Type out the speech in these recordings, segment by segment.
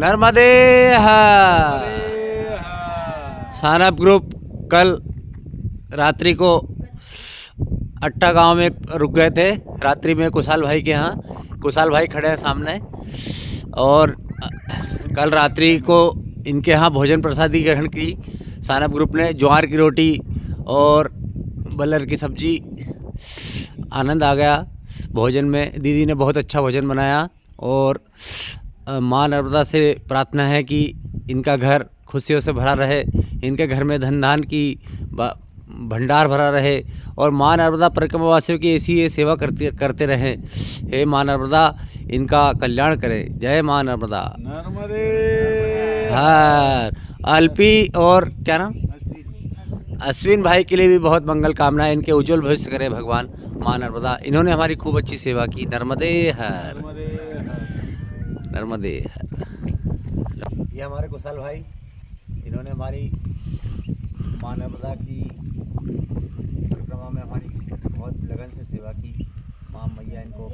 नर्मदे Sanap group कल रात्रि को अट्टा गाँव में रुक गए थे। रात्रि में कुशाल भाई के यहाँ। कुशाल भाई खड़े हैं सामने। और कल रात्रि को इनके यहाँ भोजन प्रसादी ग्रहण की। सानप ग्रुप ने ज्वार की रोटी और बलर की सब्ज़ी। आनंद आ गया। भोजन में दीदी ने बहुत अच्छा भोजन बनाया। और माँ नर्मदा से प्रार्थना है कि इनका घर खुशियों से भरा रहे इनके घर में धन धान की भंडार भरा रहे और माँ नर्मदा परिक्रमा वासियों की ऐसी ये सेवा करते करते रहें। हे माँ नर्मदा इनका कल्याण करें। जय माँ नर्मदा। नर्मदे। हाँ अल्पी और क्या नाम? अश्विन भाई के लिए भी बहुत मंगल कामनाएँ इनके उज्जवल भविष्य करें भगवान माँ नर्मदा। इन्होंने हमारी खूब अच्छी सेवा की। नर्मदे हर। नर्मदे। ये हमारे कुशल भाई इन्होंने हमारी माँ नर्मदा की परिक्रमा में हमारी बहुत लगन से सेवा की। माँ मैया इनको।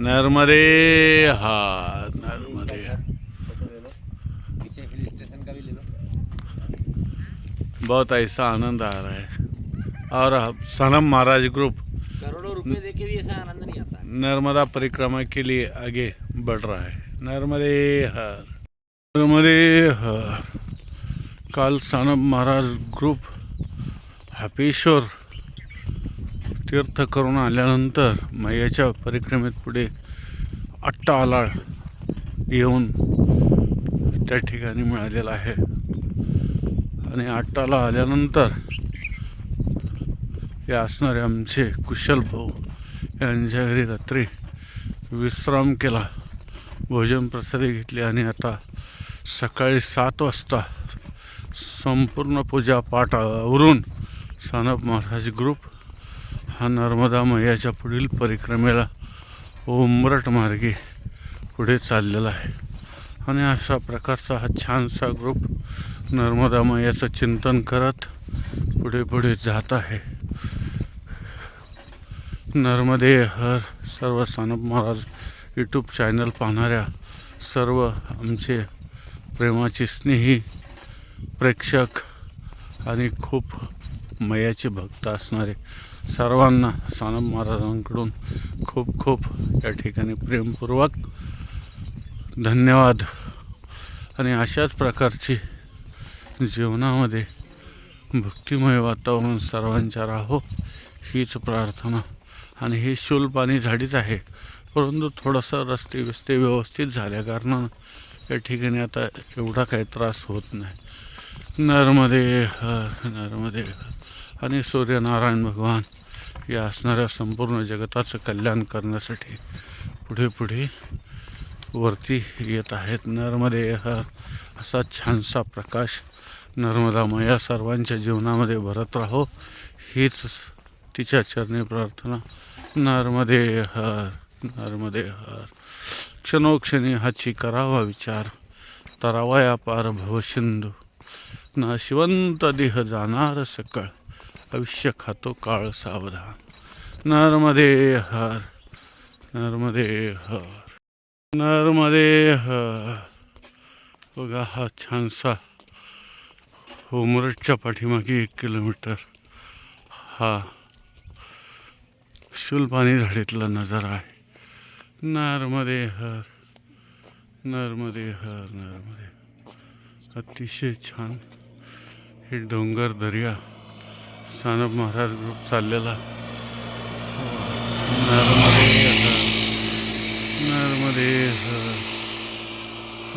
नर्मदे हा नर्मदे। इनका घर, फ़ोटो ले लो। पीछे हिल स्टेशन का भी ले लो। बहुत ऐसा आनंद आ रहा है। और सनम महाराज ग्रुप। करोड़ों रुपए देके भी ऐसा आनंद नहीं आता। नर्मदा परिक्रमा के लिए आगे। बढ़ रहा है। नर्मदे हर। नर्मदे हर। काल सानब महाराज ग्रुप हापेश्वर तीर्थ करून आल्यानंतर मैयाच्या परिक्रमेत पुढे अट्टा आलाळ येऊन त्या ठिकाणी मिळालेला आहे. आणि अट्टाला आल्यानंतर हे असणारे आमचे कुशल भाऊ यांच्या घरी रात्री विश्राम केला. भोजन प्रसादी घेतली आणि आता सकाळी सात वाजता संपूर्ण पूजा पाठ आवरून सानप महाराज ग्रुप हा नर्मदा मैयाच्या पुढील परिक्रमेला उमरट मार्गे पुढे चाललेला आहे. आणि अशा प्रकारचा हा छानसा ग्रुप नर्मदा मैयाचं चिंतन करत पुढे पुढे जात आहे. नर्मदे हर सर्व सानप महाराज यूट्यूब चॅनल पाहणाऱ्या सर्व आमचे प्रेमाचे स्नेही प्रेक्षक आणि खूप मयाचे भक्त असणारे सर्वांना सानम महाराजांकडून खूप खूप या ठिकाणी प्रेमपूर्वक धन्यवाद. आणि अशाच प्रकारची जीवनामध्ये भक्तिमय वातावरण सर्वांच्या राहो हीच प्रार्थना. आणि हे शूल पाणी झाडीच आहे. परंतु थोडंसं रस्ते विस्ते व्यवस्थित झाल्या कारणानं या ठिकाणी आता एवढा काही त्रास होत नाही. नर्मदे हर नर्मदे हर आणि सूर्यनारायण भगवान या असणाऱ्या संपूर्ण जगताचं कल्याण करण्यासाठी पुढे पुढे वरती येत आहेत. नर्मदे हर असा छानसा प्रकाश नर्मदामया सर्वांच्या जीवनामध्ये भरत राहो. हीच तिच्या चरणी प्रार्थना. नर्मदे हर नर्मदे हर क्षणोक्षणी हाची करावा विचार तरावया पार भवसिंधू ना शिवंत देह जाणार सकळ आयुष्य खातो काळ सावधान. नर्मदे हर नर्मदे हर नर्मदे हर. बघा हा छानसा होमरटच्या पाठीमागे एक किलोमीटर. हा शुलपाणी झाडीतला नजारा आहे. नर्मदे हर नर्मदे. हर नर्मदे अतिशय छान हे डोंगर दर्या सानप महाराज ग्रुप चाललेला. नर्मदे हर नर्मदे हर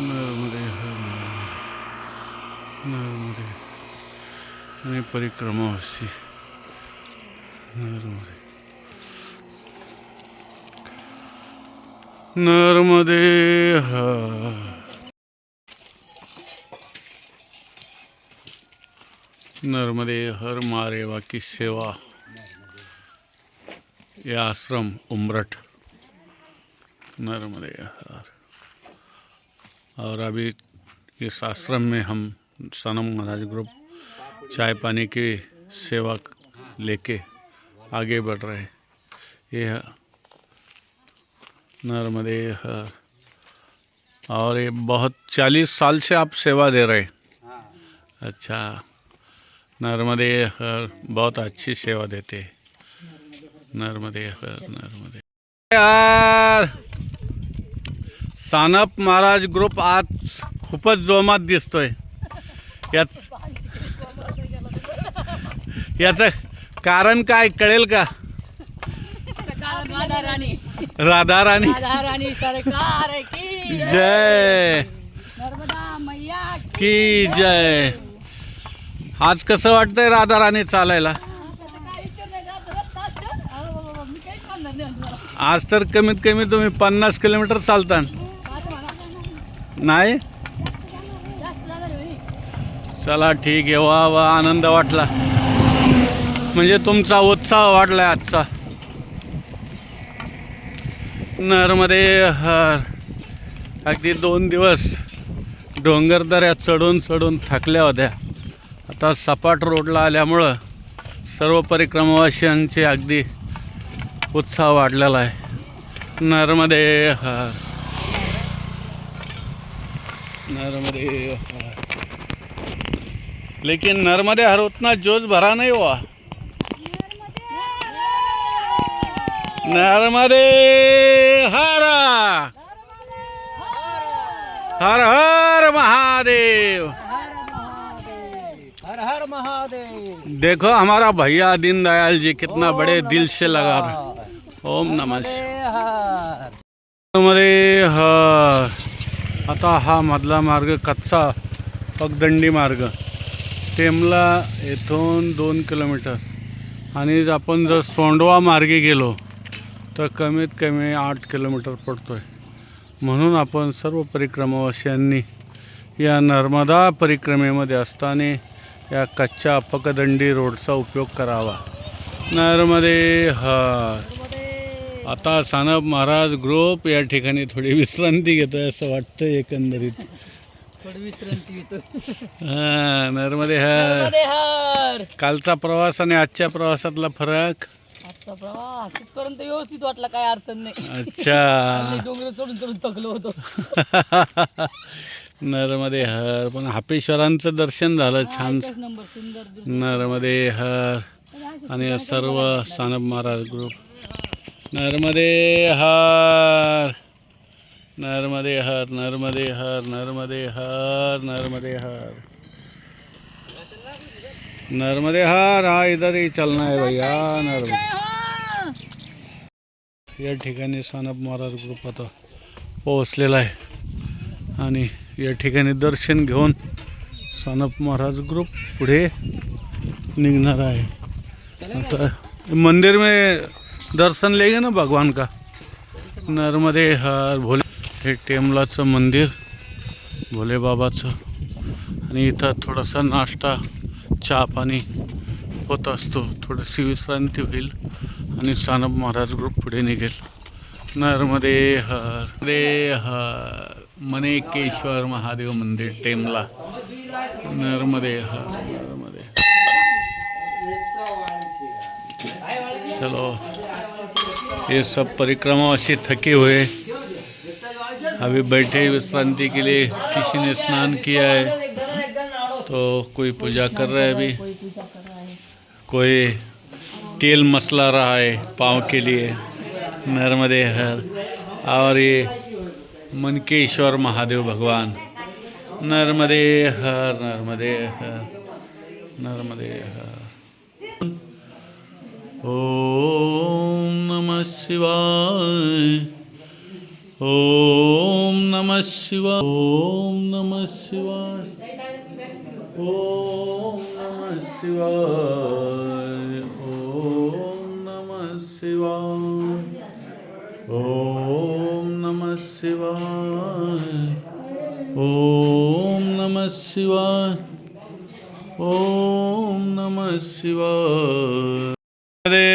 नर्मदे. हर नर्मदे नर्मदे आणि परिक्रमावासी नर्मदे. नर्मदे नर्मदे हर मारेवा की सेवा। ये आश्रम उमरठ। नर्मदे हर। और अभी इस आश्रम में हम सनम महाराज ग्रुप चाय पानी की सेवा लेके आगे बढ़ रहे हैं। ये नर्मदे हर और ये बहुत चालीस साल से आप सेवा दे रहे। अच्छा। नर्मदे हर बहुत अच्छी सेवा देते। नर्मदे हर नर्मदे यार! सानप महाराज ग्रुप आज खूपच जोमात दिसतोय। याच याचं कारण काय कळेल का? राधा राणी. राधा राणी सरकार की जय. नर्मदा मैया की जय. आज कसं वाटतंय राधा राणी चालायला. आज तर कमीत कमी तुम्ही पन्नास किलोमीटर चालता नाही. चला ठीक आहे. वा वा आनंद वाटला. म्हणजे तुमचा उत्साह वाढलाय आजचा. नरमध्ये हर अगदी दोन दिवस डोंगरदऱ्या चढून चढून थकल्या होत्या. आता सपाट रोडला आल्यामुळं सर्व परिक्रमावासियांचे अगदी उत्साह वाढलेला आहे. नरमध्ये हर नरमध्ये हर लेकिन नर्मदे हर उतना जोश भरा नहीं हुआ नर्मदे हर हर हर महादेव! हर हर महादेव! देखो हमारा भैया दीनदयाल जी कितना बड़े दिल से लगा रहे ओम नमः मध्ये हर। आता हा मधला मार्ग कच्चा पगदंडी मार्ग। टेमला येथून दोन किलोमीटर. आणि आपण जर सोंडवा मार्गे गेलो तर कमीत कमी आठ किलोमीटर पडतो आहे म्हणून आपण सर्व परिक्रमावासियांनी या नर्मदा परिक्रमेमध्ये असताना या कच्च्या पकदंडी रोडचा उपयोग करावा. नर्मदे हर. आता सानप महाराज ग्रुप या ठिकाणी थोडी विश्रांती घेतोय असं वाटतं एकंदरीत. थोडी विश्रांती घेतो. हा नर्मदे हर. कालचा प्रवास आणि आजच्या प्रवासातला फरक? इथपर्यंत व्यवस्थित वाटला काय अडचण नाही. अच्छा. डोंगर चढून चढून थकलो होतो. नर्मदे हर पण हापेश्वरांचं दर्शन झालं छान. एकच नंबर सुंदर दृश्य. नर्मदे हर आणि सर्व सानप महाराज ग्रुप नर्मदे हर नर्मदे हर नर्मदे हर नर्मदे हर नर्मदे हर. नर्मदे हर हा इधर ही चलना है भैया नर्मदे. हा. या ठिकाणी सानप महाराज ग्रुप आता पोहोचलेला आहे. आणि या ठिकाणी दर्शन घेऊन सानप महाराज ग्रुप पुढे निघणार आहे. आता मंदिर में दर्शन लेंगे ना भगवान का? नर्मदे हर भोले हे टेमलाचं मंदिर भोले बाबाचं. आणि इथं थोडासा नाश्ता चहा पाणी होत असतो. थोडीशी विश्रांती होईल. आणि सानप महाराज ग्रुप पुढे निघेल. नर्मदे हर रे हर मनेकेश्वर महादेव मंदिर टेमला. नर्मदे हर नर्मदे चलो ये सब परिक्रमा अशी थके हुए. अभी बैठे विश्रांति के लिए किसी ने स्नान किया है तो कोई पूजा कर रहा है अभी? कोई तेल मसला रहा है पाँव के लिए। नर्मदे हर। और ये मनकेश्वर महादेव भगवान। नर्मदे हर नर्मदे हर नर्मदे हर। ओम नमः शिवाय। ओम नमः शिवाय। ओम नमः शिवाय। ओम नमः शिवाय। शिवाय ओम नमः शिवाय। ओम नमः शिवाय। ओम नमः शिवाय। अरे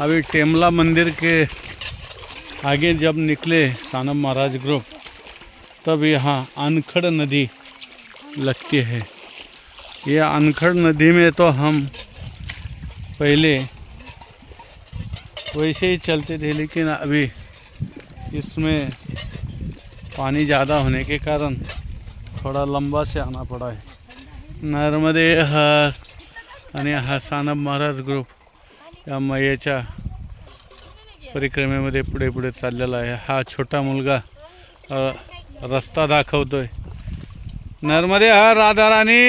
अभी टेमला मंदिर के आगे जब निकले सानम महाराज ग्रुप, तब यहाँ अनखड़ नदी लगती है। यह अनखड़ नदी में तो हम पहले वैसे ही चलते थे लेकिन अभी इसमें पानी ज़्यादा होने के कारण थोड़ा लंबा से आना पड़ा है। नर्मदे हर आणि हा महाराज ग्रुप या मैयाच्या परिक्रमेमध्ये पुढे पुढे चाललेला आहे. हा छोटा मुलगा रस्ता दाखवतोय. नर्मदे हर राधाराणी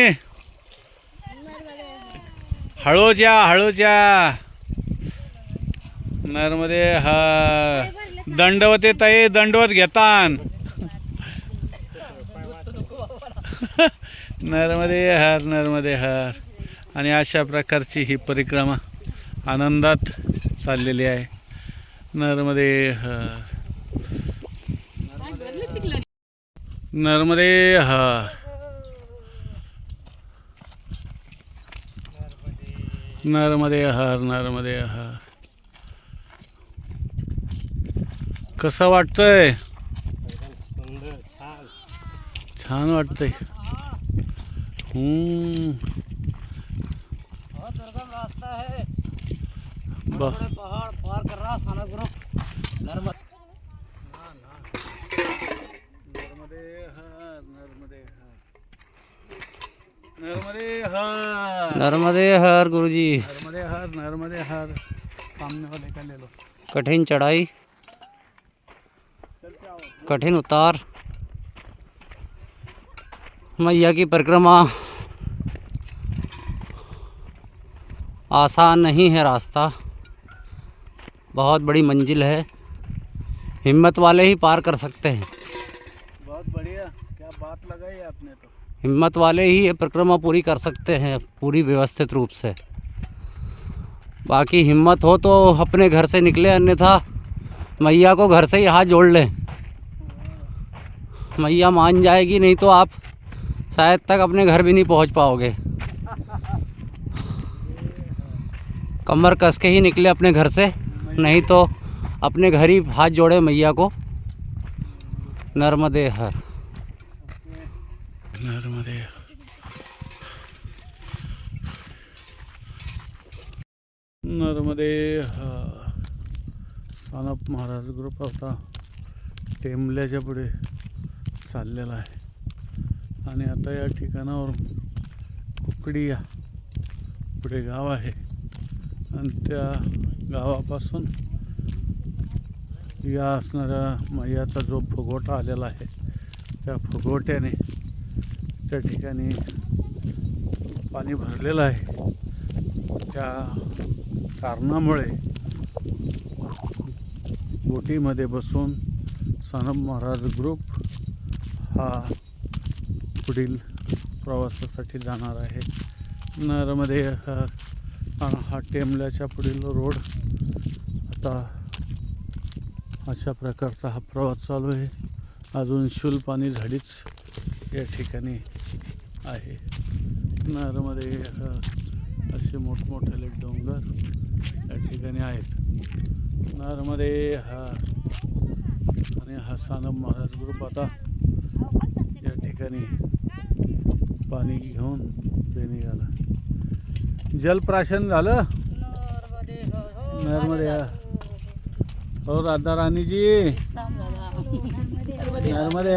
हळूच्या हळूच्या नर्मदे हा दंडवते ताई दंडवत घेतान. नर्मदे हर नर्मदे हर. आणि अशा प्रकारची ही परिक्रमा आनंदात चाललेली आहे. नर्मदे हर नर्मदे हर नर्मदे हर नर्मदे हर. कसं वाटतंय? छान वाटतंय. दुर्गम रास्ता है बस. पहाड़ पार कर रहा साना नर्मदा नर्मदे हर नर्मदे हर नर्मदे हर नर्मदे हर गुरुजी। नर्मदे हर नर्मदे हर. सामने वाले का ले लो। कठिन चढ़ाई। कठिन उतार। मैया की परिक्रमा। आसान नहीं है रास्ता। बहुत बड़ी मंजिल है। हिम्मत वाले ही पार कर सकते हैं। बहुत बढ़िया। क्या बात लगाई आपने तो। हिम्मत वाले ही ये परिक्रमा पूरी कर सकते हैं पूरी व्यवस्थित रूप से। बाकी हिम्मत हो तो अपने घर से निकले अन्यथा मैया को घर से ही हाथ जोड़ लें। मैया मान जाएगी, नहीं तो आप शायद तक अपने घर भी नहीं पहुँच पाओगे। कमर कस के ही निकले अपने घर से, नहीं तो अपने घर ही हाथ जोड़े मैया को। नर्मदे हर नर्मदे नर्मदे हर. सानप महाराज ग्रुप आता टेंबल्याच्या पुढे चाललेला आहे. आणि आता या ठिकाणावर कुकडी या पुढे गाव आहे. आणि त्या गावापासून या असणाऱ्या मैयाचा जो फुगोटा आलेला आहे त्या फुगोट्याने त्या ठिकाणी पाणी भरलेलं आहे. त्या कारणामुळे बोटीमध्ये बसून सानप महाराज ग्रुप हा पुढील प्रवासासाठी जाणार आहे. नरमध्ये हा हा टेमल्याच्या पुढील रोड. आता अशा प्रकारचा हा प्रवास चालू आहे. अजून शूल आणि झाडीच या ठिकाणी आहे. नरमध्ये असे मोठमोठे डोंगर या ठिकाणी आहेत. नरमध्ये हा आणि हा सानम महाराज ग्रुप आता ठिकाणी पाणी घेऊन ते निघाला. जलप्राशन झालं? नर्मदे हो. राधा राणीजी. नर्मदे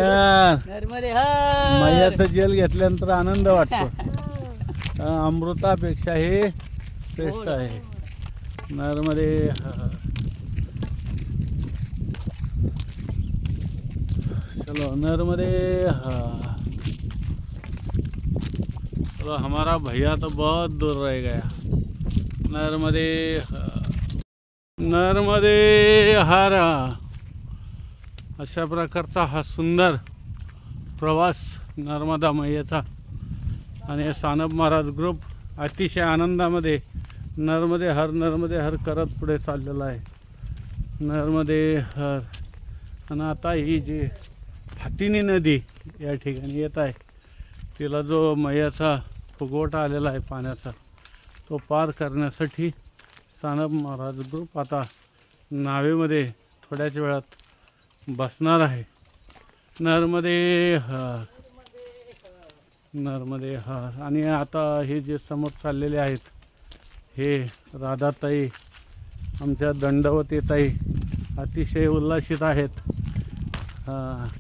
मैयाचं जेल घेतल्यानंतर आनंद वाटतो. अमृतापेक्षा हे श्रेष्ठ आहे. नर्मदे. चलो नर्मदे हर. तो हमारा भैया तो बहुत दूर रह गया। नर्मदे नर्मदे हर। अशा प्रकारचा हा सुंदर प्रवास नर्मदा मैयाचा आणि सानप महाराज ग्रुप अतिशय आनंदामध्ये नर्मदे हर नर्मदे हर करत पुढे चाललेला आहे. नर्मदे हर. आणि आता ही जी हातिनी नदी या ठिकाणी येत आहे तिला जो मैयाचा फुगवटा आलेला आहे पाण्याचा. तो पार करण्यासाठी सानप महाराज ग्रुप आता नावेमध्ये थोड्याच वेळात बसणार आहे. नर्मदे हर. नर्मदे हर. आणि आता हे जे समोर चाललेले आहेत हे राधाताई आमच्या दंडवतीताई अतिशय उल्हासित आहेत.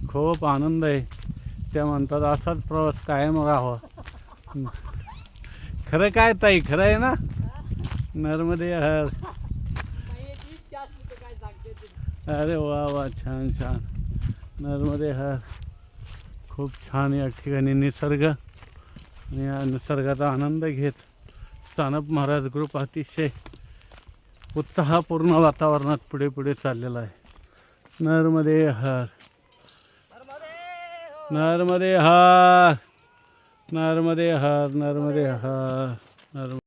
खूप आनंद आहे. त्या म्हणतात असाच प्रवास कायम राहावा. खरं काय ताई? खरं आहे ना? नर्मदे हर अरे वा वा छान छान. नर्मदे हर खूप छान या ठिकाणी निसर्ग आणि या निसर्गाचा आनंद घेत स्थानप महाराज ग्रुप अतिशय उत्साहपूर्ण वातावरणात पुढे पुढे चाललेला आहे. नर्मदे हर नर्मदे हर नर्मदे हर नर्मदे हर नर्म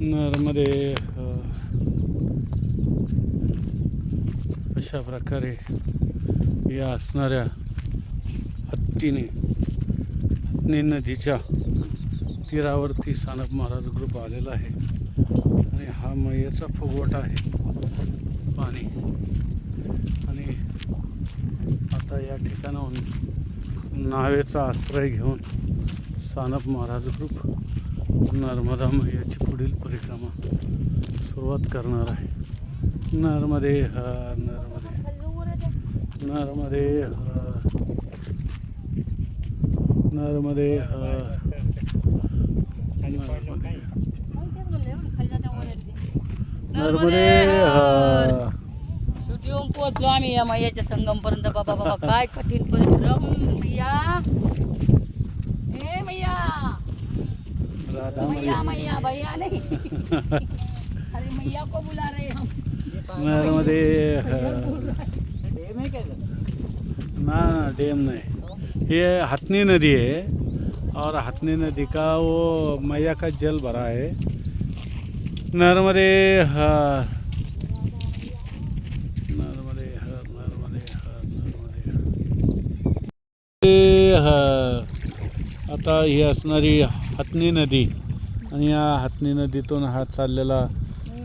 नर्मदे हर. अशा प्रकारे या असणाऱ्या हत्तीने हत्नी नदीच्या तीरावरती सानप महाराज ग्रुप आलेला आहे. आणि हा मयेचा फुगवटा आहे. पाणी. आणि आता या ठिकाणाहून नावेचा आश्रय घेऊन सानप महाराज ग्रुप नर्मदा मैयाची पुढील परिक्रमा सुरुवात करणार आहे. नर्मदे हर नर्मदे. नर्मदे हर नर्मदे हर नर्मदे हर येऊन पोहोचलो आम्ही या मैयाच्या संगम पर्यंत बाबा बाबा काय कठीण परिश्रम. मैया. ए मैया. मैया मैया. भैया नहीं अरे मैया को बुला रहे हम हर ना ना डैम नहीं. ये हथनी नदी है और हथनी नदी का वो मैया का जल भरा है. नर्मदे हर नर्मदे हर नर्मदे हर ते आता ही असणारी हथनी नदी आणि या हथनी नदीतून हा चाललेला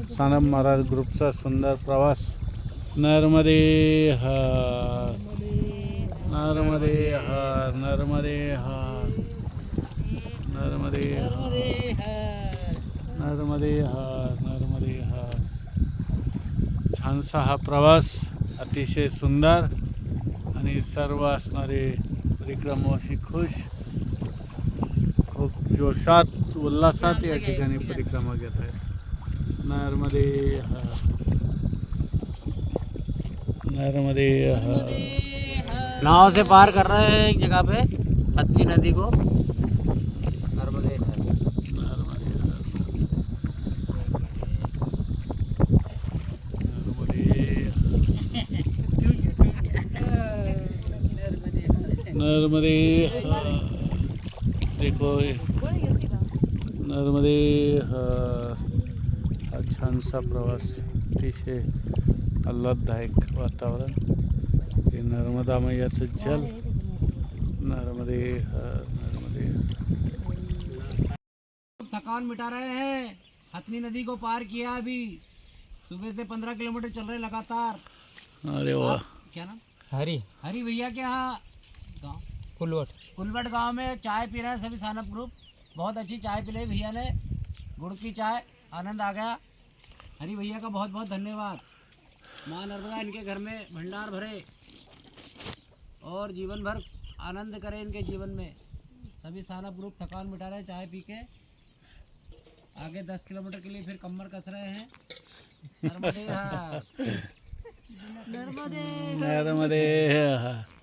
सानप महाराज ग्रुपचा सुंदर प्रवास. नर्मदे हा नर्मदे हर नर्मदे हा नर्मदे हर नर्मदे हा नर्मदे हा छानसा हा प्रवास अतिशय सुंदर आणि सर्व असणारे परिक्रमावासी खुश। खूप जोशात उल्हासात या ठिकाणी परिक्रमा घेत आहेत. नर्मदे हर नर्मदे हर हर नाव से पार कर रहे हैं एक जगह पे पत्नी नदी को नर्मदे नर्मदे हर नर्मदे नर्मदे देखो नर्मदे हा। छानसा प्रवास अतिशय आल्हाददायक वातावरण। हे नर्मदा मैयाचं जल। नर्मदे नर्मदे। थकान मिटा रहे हैं। हथनी नदी को पार किया अभी। सुबह से पंद्रह किलोमीटर चल रहे लगातार। अरे वाह। क्या नाम? हरी। हरी भैया के यहाँ गाँव। फुलवट कुलवट गाँव में चाय पी रहे हैं सभी सानप ग्रुप बहुत अच्छी चाय पी पिलाई भैया ने। गुड़ की चाय आनंद आ गया। हरी भैया का बहुत बहुत धन्यवाद। माँ नर्मदा इनके घर में भंडार भरे और जीवन भर आनंद करें इनके जीवन में। सभी सानप ग्रुप थकान मिटा रहे हैं चाय पी के। आगे दस किलोमीटर के लिए फिर कमर कस रहे हैं। नर्मदे।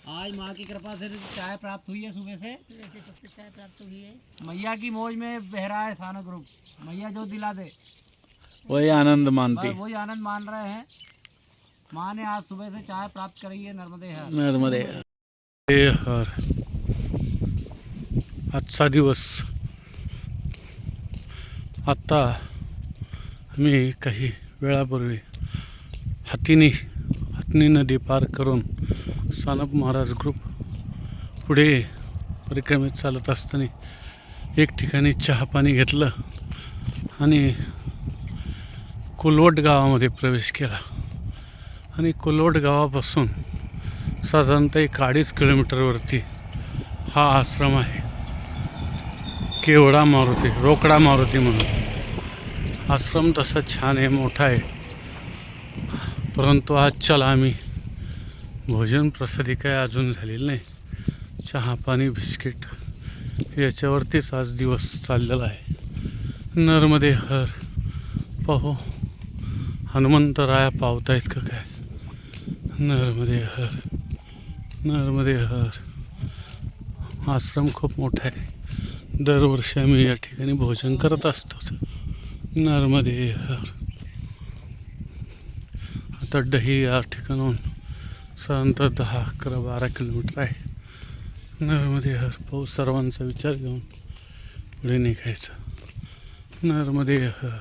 आज माँ की कृपा से चाय प्राप्त हुई है सुबह से। वैसे सबको चाय प्राप्त हुई है। मैया की मौज में बहरा है साना ग्रुप। मैया जो दिला दे। वही आनंद मानती। वही आनंद मान रहे हैं। माँ ने आज सुबह से चाय प्राप्त करी है नर्मदे हर। नर्मदे हर। आजचा दिवस। आत्ता आम्ही काही वेळापूर्वी। हातीने हातनी नदी पार करून सानप महाराज ग्रुप पुढे परिक्रमेत चालत असताना एक ठिकाणी चहा पाणी घेतलं आणि कुलवट गावामध्ये प्रवेश केला. आणि कुलवट गावापासून साधारणतः एक अडीच किलोमीटरवरती हा आश्रम आहे. केवडा मारुती रोकडा मारुती म्हणून. आश्रम तसा छान आहे मोठा आहे. परंतु आज चला आम्ही भोजन प्रसादी काय अजून झालेलं नाही. चहा पाणी बिस्किट याच्यावरतीच आज दिवस चाललेला आहे. नर्मदे हर पाहू. हनुमंतराया पावतायत का काय? नर्मदे हर नर्मदे हर. आश्रम खूप मोठा आहे. दरवर्षी आम्ही या ठिकाणी भोजन करत असतो. नर्मदे हर. आता डही या ठिकाणाहून साधारणतः दहा अकरा बारा किलोमीटर आहे। नर्मदे हर पाऊस सर्वांचा विचार घेऊन पुढे निघायचं। नर्मदे हर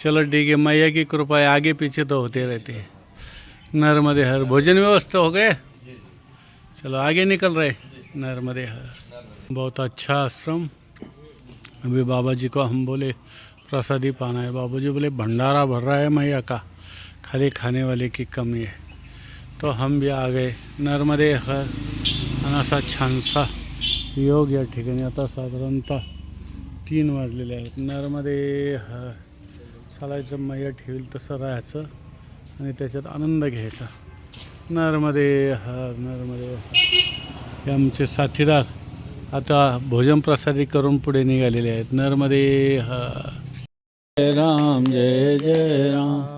चलो ठीक है मैया की कृपा है आगे पीछे तो होते रहते हैं। नर्मदे हर भोजन व्यवस्था हो गए चलो आगे निकल रहे नर्मदे हर बहुत अच्छा आश्रम। अभी बाबा जी को हम बोले प्रसादी पाना है। बाबू जी बोले भंडारा भर रहा है मैया का। खाली खाने वाले की कमी आहे तो हम भी आ गए। नर्मदे हर आणि असा छानसा योग या ठिकाणी आता साधारणतः तीन वाजलेले आहेत। नर्मदे हर चालायचं मैया ठेवील तसं राहायचं आणि त्याच्यात आनंद घ्यायचा। नर्मदे हर नर्मदे हर हे आमचे साथीदार आता भोजन प्रसादी करून पुढे निघालेले आहेत। नर्मदे हर जय राम जय जय राम।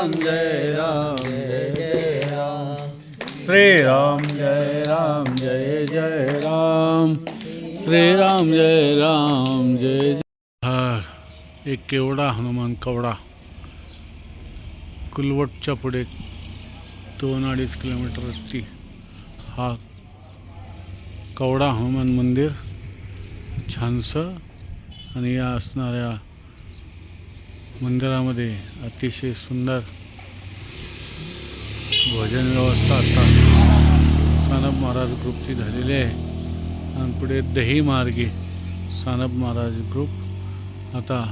राम जय राम जय जय राम। श्री राम जय राम जय जय राम। श्री राम जय राम जय जय। हर एक केवढा हनुमान कवडा। कुलवटच्या पुढे दोन अडीच किलोमीटरवरती हा कवडा हनुमान मंदिर छानसं आणि या असणाऱ्या मंदिरामध्ये अतिशय सुंदर भोजन व्यवस्था आता सानप महाराज ग्रुपची झालेली आहे. आणि पुढे दही मार्गे सानप महाराज ग्रुप आता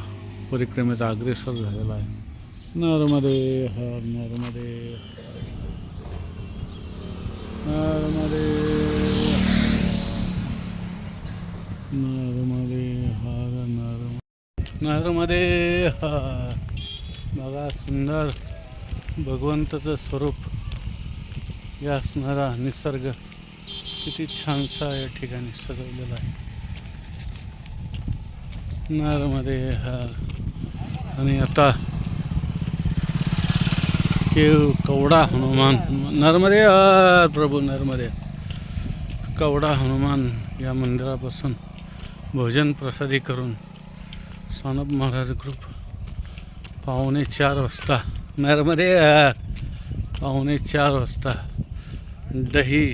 परिक्रमेत अग्रेसर झालेला आहे. नर्मदे हर नर्मदे. नर्मदे नर्मदे नगरमध्ये हर बघा सुंदर भगवंताचं स्वरूप. या असणारा निसर्ग किती छानसा या ठिकाणी सजवलेला आहे. नगरमध्ये हर आणि आता केव कवडा हनुमान. नर्मदे हर प्रभू नर्मदे कवडा हनुमान या मंदिरापासून भोजन प्रसादी करून सानप महाराज ग्रुप पावणे चार वाजता. नर्मदे पावणे चार वाजता दही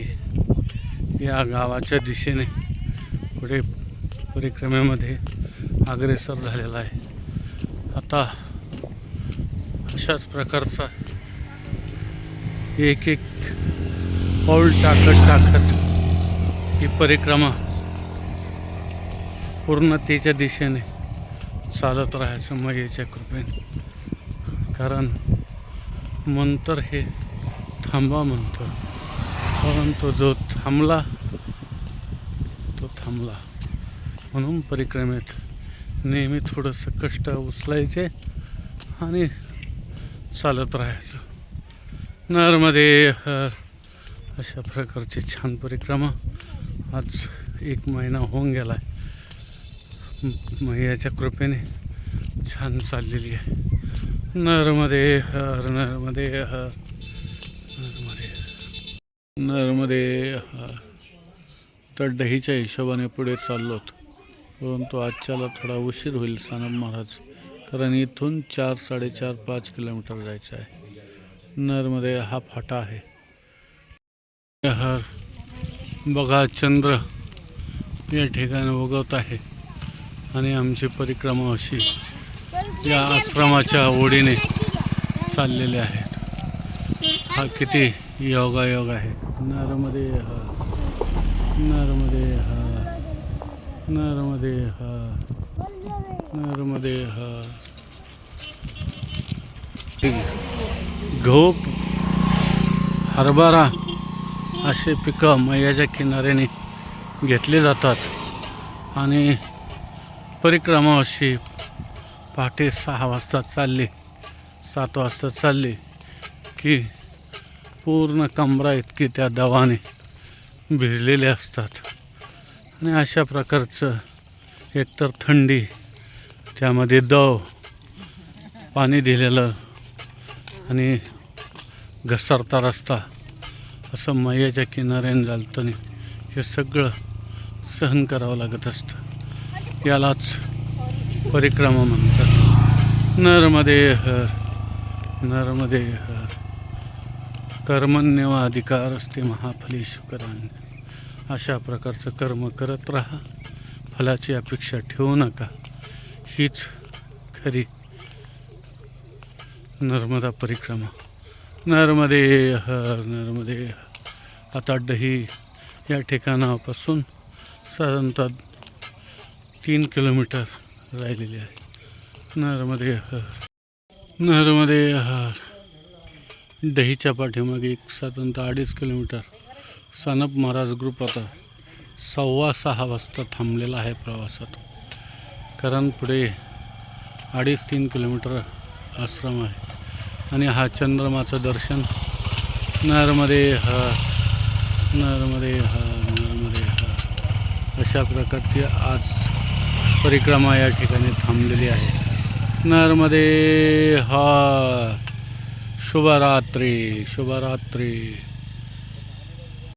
या गावाच्या दिशेने पुढे परिक्रमेमध्ये अग्रेसर झालेला आहे. आता अशाच प्रकारचा एक एक पाऊल टाकत टाकत ही परिक्रमा पूर्णतेच्या दिशेने चालत राहायचं मयेच्या कृपेने. कारण मंतर हे थांबा म्हणतं. परंतु जो थांबला तो थांबला. म्हणून परिक्रमेत नेहमी थोडंसं कष्ट उचलायचे आणि चालत राहायचं. नर्मदे हर अशा प्रकारची छान परिक्रमा आज एक महिना होऊन गेला आहे मैयाच्या कृपेने छान चाललेली आहे. नर्मदे हर नर्मदे हर नर्मदे नर्मदे हर तर दहीच्या हिशोबाने पुढे चाललो परंतु आजच्याला थोडा उशीर होईल सानप महाराज कारण इथून चार साडेचार पाच किलोमीटर जायचं आहे. नर्मदे हा फाटा आहे. हर बघा चंद्र. या ठिकाणी उगवत आहे. आणि आमची परिक्रमा अशी या आश्रमाच्या ओढीने चाललेले आहेत. हा किती योगा योग आहे. नर्मदे हा. नर्मदे हा. नर्मदे हा. नर्मदे हा. गहू हरभरा असे पिकं मैयाच्या किनाऱ्याने घेतले जातात. आणि परिक्रमा अशी. पहाटे सहा वाजता चालली सात वाजता चालली की पूर्ण कमरा इतकी त्या दवाने भिजलेले असतात. आणि अशा प्रकारचं एकतर थंडी त्यामध्ये दव पाणी दिलेलं आणि घसरता रस्ता असं मैयाच्या किनाऱ्याने चालतं हे सगळं सहन करावं लागत असतं. यालाच परिक्रमा म्हणतात. नर्मदे हर नर्मदे हर अधिकार असते महाफली अशा प्रकारचं कर्म करत राहा. फलाची अपेक्षा ठेवू नका. हीच खरी नर्मदा परिक्रमा. नर्मदे हर नर्मदे आता डही या ठिकाणापासून साधारणतः तीन किलोमीटर राहिलेले आहे. नर्मदे हर. नर्मदे हर. दहीच्या पाठीमागे एक साधारणतः अडीच किलोमीटर सानप महाराज ग्रुप आता सव्वा सहा वाजता थांबलेला आहे प्रवासात. कारण पुढे अडीच तीन किलोमीटर आश्रम आहे. आणि हा चंद्रमाचं दर्शन. नर्मदे हर. नर्मदे हर. नर्मदे हर. अशा प्रकारची आज परिक्रमा या ठिकाणी थांबलेली आहे. नरमध्ये हा शुभरात्री शुभरात्री.